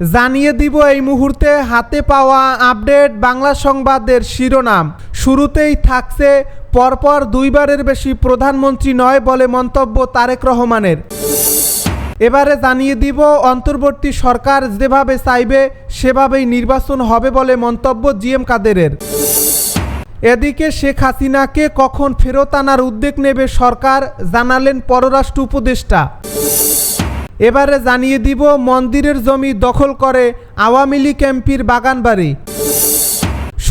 জানিয়ে দিব এই মুহূর্তে হাতে পাওয়া আপডেট বাংলা সংবাদের শিরোনাম। শুরুতেই থাকছে, পরপর দুইবারের বেশি প্রধানমন্ত্রী নয় বলে মন্তব্য তারেক রহমানের। এবারে জানিয়ে দিব, অন্তর্বর্তী সরকার যেভাবে চাইবে, সেভাবেই নির্বাচন হবে বলে মন্তব্য জিএম কাদেরের। এদিকে শেখ হাসিনাকে কখন ফেরত আনার উদ্যোগ নেবে সরকার, জানালেন পররাষ্ট্র উপদেষ্টা। এবারে জানিয়ে দিব, মন্দিরের জমি দখল করে আওয়ামী লীগ এমপির বাগানবাড়ি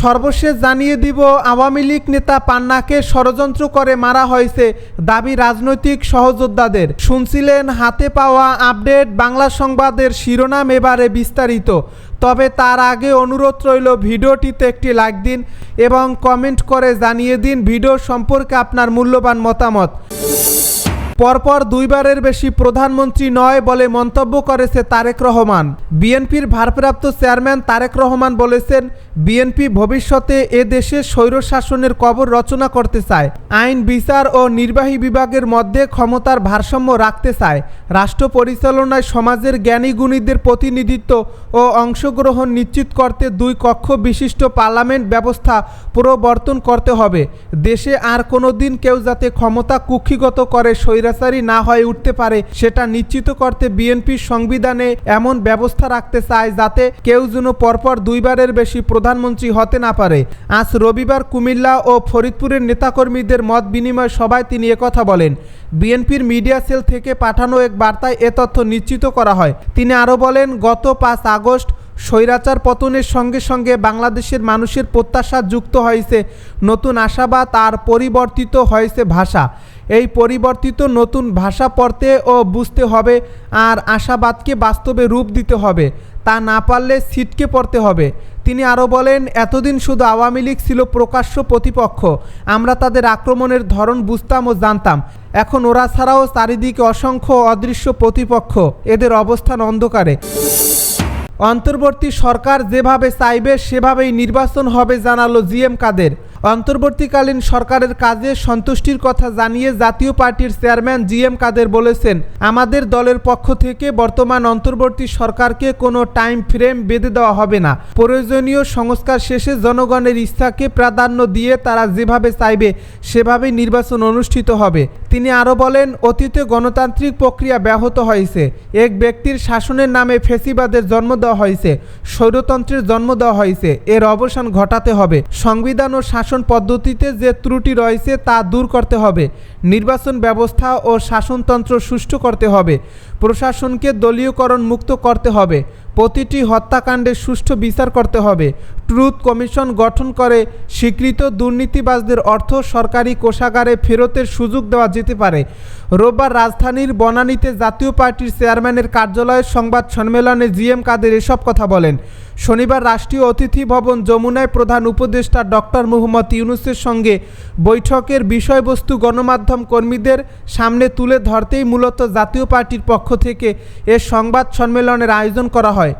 সর্বশেষ জানিয়ে দিব, আওয়ামী লীগ নেতা পান্নাকে ষড়যন্ত্র করে মারা হয়েছে দাবি রাজনৈতিক সহযোদ্ধাদের। শুনছিলেন, হাতে পাওয়া আপডেট বাংলা সংবাদের শিরোনাম এবারে বিস্তারিত। তবে তার আগে অনুরোধ রইল, ভিডিওটিতে একটি লাইক দিন এবং কমেন্ট করে জানিয়ে দিন, ভিডিও সম্পর্কে আপনার মূল্যবান মতামত। পরপর দুইবারের বেশি প্রধানমন্ত্রী নয় বলে মন্তব্য করেছে তারেক রহমান। বিএনপির ভারপ্রাপ্ত চেয়ারম্যান তারেক রহমান বলেছেন, বিএনপি ভবিষ্যতে এ দেশে স্বৈরশাসনের কবর রচনা করতে চায়, আইন, বিচার ও নির্বাহী বিভাগের মধ্যে ক্ষমতার ভারসাম্য রাখতে চায়, রাষ্ট্র পরিচালনায় সমাজের জ্ঞানী গুণীদের প্রতিনিধিত্ব ও অংশগ্রহণ নিশ্চিত করতে দুই কক্ষ বিশিষ্ট পার্লামেন্ট ব্যবস্থা প্রবর্তন করতে হবে। দেশে আর কোনো দিন কেউ যাতে ক্ষমতা কুক্ষিগত করে স্বৈরাচারী না হয়ে উঠতে পারে, সেটা নিশ্চিত করতে বিএনপির সংবিধানে এমন ব্যবস্থা রাখতে চায় যাতে কেউ যেন পরপর দুইবারের বেশি প্রধানমন্ত্রী হতে না পারে। আজ রবিবার কুমিল্লা ও ফরিদপুরের নেতাকর্মীদের মত বিনিময় সভায় তিনি একথা বলেন। বিএনপির মিডিয়া সেল থেকে পাঠানো এক বার্তায় এ তথ্য নিশ্চিত করা হয়। তিনি আরও বলেন, গত পাঁচ আগস্ট স্বৈরাচার পতনের সঙ্গে সঙ্গে বাংলাদেশের মানুষের প্রত্যাশা যুক্ত হয়েছে, নতুন আশাবাদ আর পরিবর্তিত হয়েছে ভাষা। এই পরিবর্তিত নতুন ভাষা পড়তে ও বুঝতে হবে আর আশাবাদকে বাস্তবে রূপ দিতে হবে, তা না পারলে ছিটকে পড়তে হবে। তিনি আরও বলেন, এতদিন শুধু আওয়ামী লীগ ছিল প্রকাশ্য প্রতিপক্ষ, আমরা তাদের আক্রমণের ধরন বুঝতাম ও জানতাম। এখন ওরা ছাড়াও চারিদিকে অসংখ্য অদৃশ্য প্রতিপক্ষ, এদের অবস্থান অন্ধকারে। অন্তর্বর্তী সরকার যেভাবে চাইবে, সেভাবেই নির্বাচন হবে জানালো জিএম কাদের। অন্তর্বর্তীকালীন সরকারের কাজে সন্তুষ্টির কথা জানিয়ে জাতীয় পার্টির চেয়ারম্যান জিএম কাদের বলেছেন, আমাদের দলের পক্ষ থেকে বর্তমান অন্তর্বর্তী সরকারকে কোনো টাইম ফ্রেম বেঁধে দেওয়া হবে না। প্রয়োজনীয় সংস্কার শেষে জনগণের ইচ্ছাকে প্রাধান্য দিয়ে তারা যেভাবে চাইবে, সেভাবেই নির্বাচন অনুষ্ঠিত হবে। তিনি আরও বলেন, অতীতে গণতান্ত্রিক প্রক্রিয়া ব্যাহত হয়েছে। এক ব্যক্তির শাসনের নামে ফেসিবাদের জন্ম দেওয়া হয়েছে। স্বৈরতন্ত্রের জন্ম দেওয়া হয়েছে। এর অবসান ঘটাতে হবে। সংবিধান ও শাসন পদ্ধতিতে যে ত্রুটি রয়েছে তা দূর করতে হবে। নির্বাচন ব্যবস্থা ও শাসনতন্ত্র সুষ্ঠু করতে হবে। প্রশাসনকে দলীয়করণ মুক্ত করতে হবে। প্রতিটি হত্যাকাণ্ডের সুষ্ঠু বিচার করতে হবে। ট্রুথ কমিশন গঠন করে স্বীকৃত দুর্নীতিবাজদের অর্থ সরকারি কোষাগারে ফেরতের সুযোগ দেওয়া যেতে পারে। রোববার রাজধানীর বনানীতে জাতীয় পার্টির চেয়ারম্যানের কার্যালয়ের সংবাদ সম্মেলনে জিএম কাদের এসব কথা বলেন। শনিবার রাষ্ট্রীয় অতিথি ভবন যমুনায় প্রধান উপদেষ্টা ডক্টর মুহম্মদ ইউনুসের সঙ্গে বৈঠকের বিষয়বস্তু গণমাধ্যম কর্মীদের সামনে তুলে ধরতেই মূলত জাতীয় পার্টির পক্ষ থেকে এ সংবাদ সম্মেলনের আয়োজন করা হয়।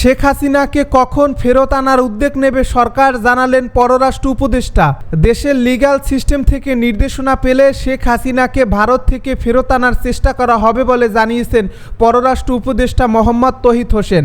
শেখ হাসিনাকে কখন ফেরত আনার উদ্যোগ নেবে সরকার জানালেন পররাষ্ট্র উপদেষ্টা। দেশের লিগ্যাল সিস্টেম থেকে নির্দেশনা পেলে শেখ হাসিনাকে ভারত থেকে ফেরত আনার চেষ্টা করা হবে বলে জানিয়েছেন পররাষ্ট্র উপদেষ্টা মোহাম্মদ তহিদ হোসেন।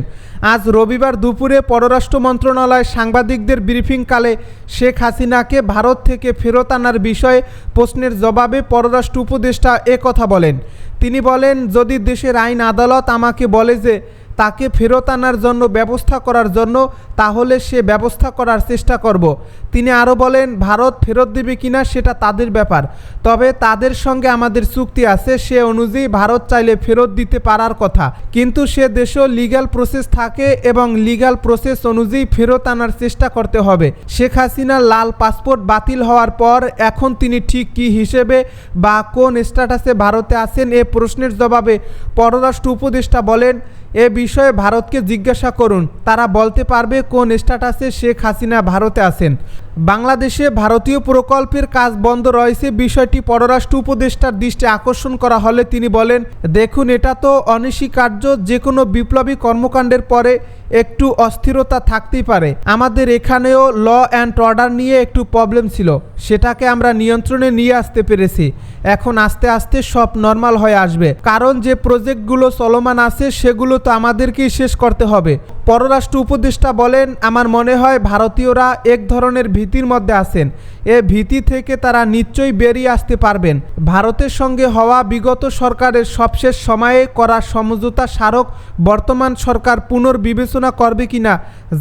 আজ রবিবার দুপুরে পররাষ্ট্র মন্ত্রণালয় সাংবাদিকদের ব্রিফিংকালে শেখ হাসিনাকে ভারত থেকে ফেরত আনার বিষয়ে প্রশ্নের জবাবে পররাষ্ট্র উপদেষ্টা এ কথা বলেন। তিনি বলেন, যদি দেশের আইন আদালত আমাকে বলে যে তাকে ফেরত আনার জন্য ব্যবস্থা করার জন্য তাহলে সে ব্যবস্থা করার চেষ্টা করব। তিনি আরও বলেন, ভারত ফেরত দেবে কিনা সেটা তাদের ব্যাপার। তবে তাদের সঙ্গে আমাদের চুক্তি আছে, সে অনুযায়ী ভারত চাইলে ফেরত দিতে পারার কথা। কিন্তু সে দেশেও লিগ্যাল প্রসেস থাকে এবং লিগ্যাল প্রসেস অনুযায়ী ফেরত আনার চেষ্টা করতে হবে। শেখ হাসিনার লাল পাসপোর্ট বাতিল হওয়ার পর এখন তিনি ঠিক কী হিসেবে বা কোন স্ট্যাটাসে ভারতে আছেন এ প্রশ্নের জবাবে পররাষ্ট্র উপদেষ্টা বলেন, এ বিষয়ে ভারতকে জিজ্ঞাসা করুন। তারা বলতে পারবে কোন স্ট্যাটাসে শেখ হাসিনা ভারতে আছেন। বাংলাদেশে ভারতীয় প্রকল্পের কাজ বন্ধ রয়েছে। বিষয়টি পররাষ্ট্র উপদেষ্টার দৃষ্টি আকর্ষণ করা হলে তিনি বলেন, দেখুন, এটা তো অনস্বীকার্য যে কোনো বিপ্লবী কর্মকাণ্ডের পরে একটু অস্থিরতা থাকতেই পারে। আমাদের এখানেও ল অ্যান্ড অর্ডার নিয়ে একটু প্রবলেম ছিল। সেটাকে আমরা নিয়ন্ত্রণে নিয়ে আসতে পেরেছি। এখন আস্তে আস্তে সব নর্মাল হয়ে আসবে। কারণ যে প্রজেক্টগুলো চলমান আছে, সেগুলো তো আমাদেরকেই শেষ করতে হবে। পররাষ্ট্র উপদেষ্টা বলেন, আমার মনে হয় ভারতীয়রা এক ধরনের ভীতির মধ্যে আছেন। এ ভীতি থেকে তারা নিশ্চয়ই বেরিয়ে আসতে পারবেন। ভারতের সঙ্গে হওয়া বিগত সরকারের সবশেষ সময়ে করা সমঝোতা স্মারক বর্তমান সরকার পুনর্বিবেচনা করবে কিনা,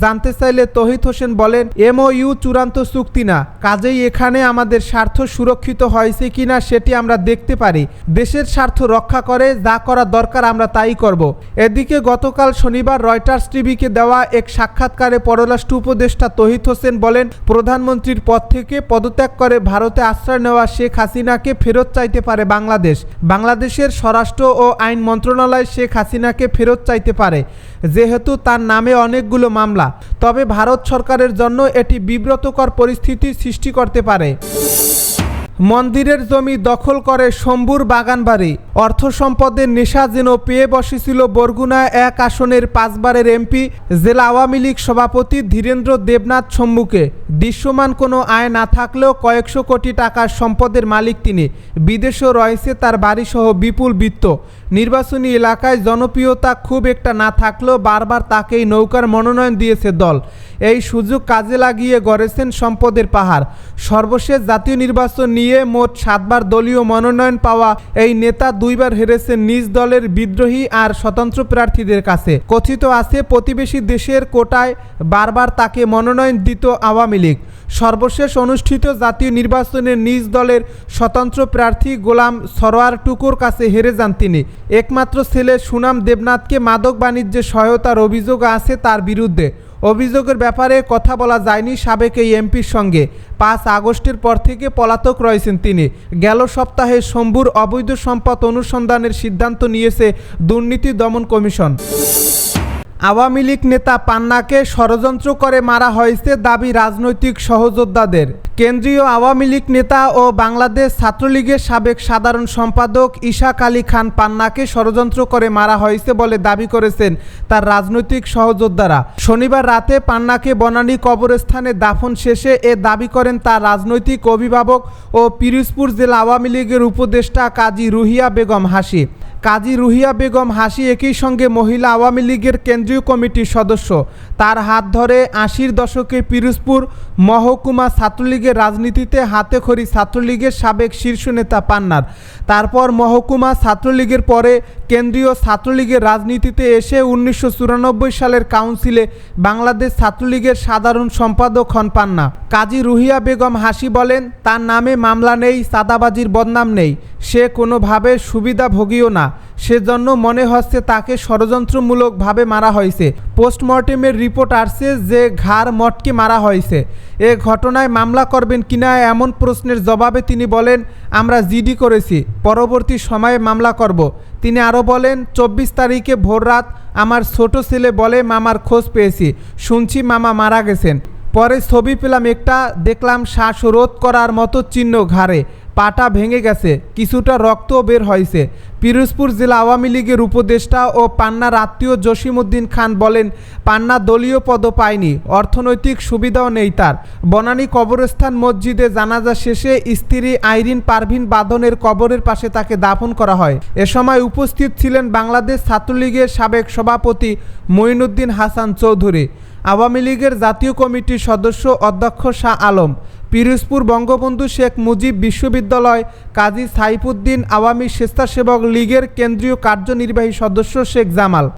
জানতে চাইলে তহিদ হোসেন বলেন, এমওইউ চূড়ান্ত চুক্তি না। কাজেই এখানে আমাদের স্বার্থ সুরক্ষিত হয়েছে কিনা সেটি আমরা দেখতে পারি। দেশের স্বার্থ রক্ষা করে যা করা দরকার আমরা তাই করব। এদিকে গতকাল শনিবার রয়টার্স টিভিকে দেওয়া এক সাক্ষাৎকারে পররাষ্ট্র উপদেষ্টা তহিদ হোসেন বলেন প্রধানমন্ত্রীর পদ থেকে পদত্যাগ করে ভারতে আশ্রয় নেওয়া শেখ হাসিনাকে ফেরত চাইতে পারে বাংলাদেশ। বাংলাদেশের স্বরাষ্ট্র ও আইন মন্ত্রণালয় শেখ হাসিনাকে ফেরত চাইতে পারে। যেহেতু তার নামে অনেকগুলো মামলা, তবে ভারত সরকারের জন্য এটি বিব্রতকর পরিস্থিতির সৃষ্টি করতে পারে। মন্দিরের জমি দখল করে শম্ভুর বাগানবাড়ি। অর্থ সম্পদের নেশা যেন পেয়ে বসেছিল বরগুনা এক আসনের পাঁচবারের এমপি, জেলা আওয়ামী লীগ সভাপতি ধীরেন্দ্র দেবনাথ শম্ভুকে দৃশ্যমান কোনো আয় না থাকলেও কয়েকশো কোটি টাকার সম্পদের মালিক তিনি। বিদেশেও রয়েছে তার বাড়িসহ বিপুল বৃত্ত। নির্বাচনী এলাকায় জনপ্রিয়তা খুব একটা না থাকলেও বারবার তাকেই নৌকার মনোনয়ন দিয়েছে দল। এই সুযোগ কাজে লাগিয়ে গড়েছেন সম্পদের পাহাড়। সর্বশেষ জাতীয় নির্বাচন নিয়ে মোট সাতবার দলীয় মনোনয়ন পাওয়া এই নেতা দুইবার হেরেছেন নিজ দলের বিদ্রোহী আর স্বতন্ত্র প্রার্থীদের কাছে। কথিত আছে, প্রতিবেশী দেশের কোটায় বারবার তাকে মনোনয়ন দিত আওয়ামী লীগ। সর্বশেষ অনুষ্ঠিত জাতীয় নির্বাচনে নিজ দলের স্বতন্ত্র প্রার্থী গোলাম সরোয়ার টুকুর কাছে হেরে যান তিনি। একমাত্র ছেলে সুনাম দেবনাথকে মাদক বাণিজ্যে সহায়তার অভিযোগ আছে তার বিরুদ্ধে। অভিযোগের ব্যাপারে কথা বলা যায়নি সাবেক এই এমপির সঙ্গে। পাঁচ আগস্টের পর থেকে পলাতক রয়েছেন তিনি। গেল সপ্তাহে শম্ভুর অবৈধ সম্পদ অনুসন্ধানের সিদ্ধান্ত নিয়েছে দুর্নীতি দমন কমিশন। আওয়ামী লীগ নেতা পান্নাকে ষড়যন্ত্র করে মারা হয়েছে দাবি রাজনৈতিক সহযোদ্ধাদের। কেন্দ্রীয় আওয়ামী লীগ নেতা ও বাংলাদেশ ছাত্রলীগের সাবেক সাধারণ সম্পাদক ইশাক আলী খান পান্নাকে ষড়যন্ত্র করে মারা হয়েছে বলে দাবি করেছেন তার রাজনৈতিক সহযোদ্ধারা। শনিবার রাতে পান্নাকে বনানী কবরস্থানে দাফন শেষে এ দাবি করেন তার রাজনৈতিক অভিভাবক ও পিরোজপুর জেলা আওয়ামী লীগের উপদেষ্টা কাজী রুহিয়া বেগম হাসি কাজী রুহিয়া বেগম হাসি একই সঙ্গে মহিলা আওয়ামী লীগের কেন্দ্রীয় কমিটির সদস্য। তার হাত ধরে আশির দশকে পিরোজপুর মহকুমা ছাত্রলীগের রাজনীতিতে হাতে খড়ি ছাত্রলীগের সাবেক শীর্ষ নেতা পান্নার। তারপর মহকুমা ছাত্রলীগের পরে কেন্দ্রীয় ছাত্রলীগের রাজনীতিতে এসে উনিশশো চুরানব্বই সালের কাউন্সিলে বাংলাদেশ ছাত্রলীগের সাধারণ সম্পাদক হন পান্না। কাজী রুহিয়া বেগম হাসি বলেন, তার নামে মামলা নেই সাদাবাজির বদনাম নেই। সে কোনোভাবে সুবিধাভোগীও না। সেজন্য মনে হচ্ছে তাকে ষড়যন্ত্রমূলকভাবে মারা হয়েছে। পোস্টমর্টেমের রিপোর্ট আসছে যে ঘাড় মটকে মারা হয়েছে। এ ঘটনায় মামলা করবেন কিনা এমন প্রশ্নের জবাবে তিনি বলেন, আমরা জিডি করেছি, পরবর্তী সময়ে মামলা করব। তিনি আরও বলেন, চব্বিশ তারিখে ভোররাত আমার ছোট ছেলে বলে মামার খোঁজ পেয়েছি। শুনছি মামা মারা গেছেন। পরে ছবি পেলাম একটা, দেখলাম শ্বাস রোধ করার মতো চিহ্ন ঘাড়ে। পাটা ভেঙে গেছে, কিছুটা রক্তও বের হয়েছে। পিরোজপুর জেলা আওয়ামী লীগের উপদেষ্টা ও পান্নার আত্মীয় জসিমউদ্দিন খান বলেন, পান্না দলীয় পদ পায়নি, অর্থনৈতিক সুবিধাও নেই তার। বনানী কবরস্থান মসজিদে জানাজা শেষে স্ত্রী আইরিন পারভিন বাদনের কবরের পাশে তাকে দাফন করা হয়। এ সময় উপস্থিত ছিলেন বাংলাদেশ ছাত্রলীগের সাবেক সভাপতি মঈনুদ্দিন হাসান চৌধুরী, আওয়ামী লীগের জাতীয় কমিটির সদস্য অধ্যক্ষ শাহ আলম পিরোজপুর বঙ্গবন্ধু শেখ মুজিব বিশ্ববিদ্যালয় কাজী সাইফুদ্দিন আওয়ামী স্বেচ্ছাসেবক লীগের কেন্দ্রীয় কার্যনির্বাহী সদস্য শেখ জামাল।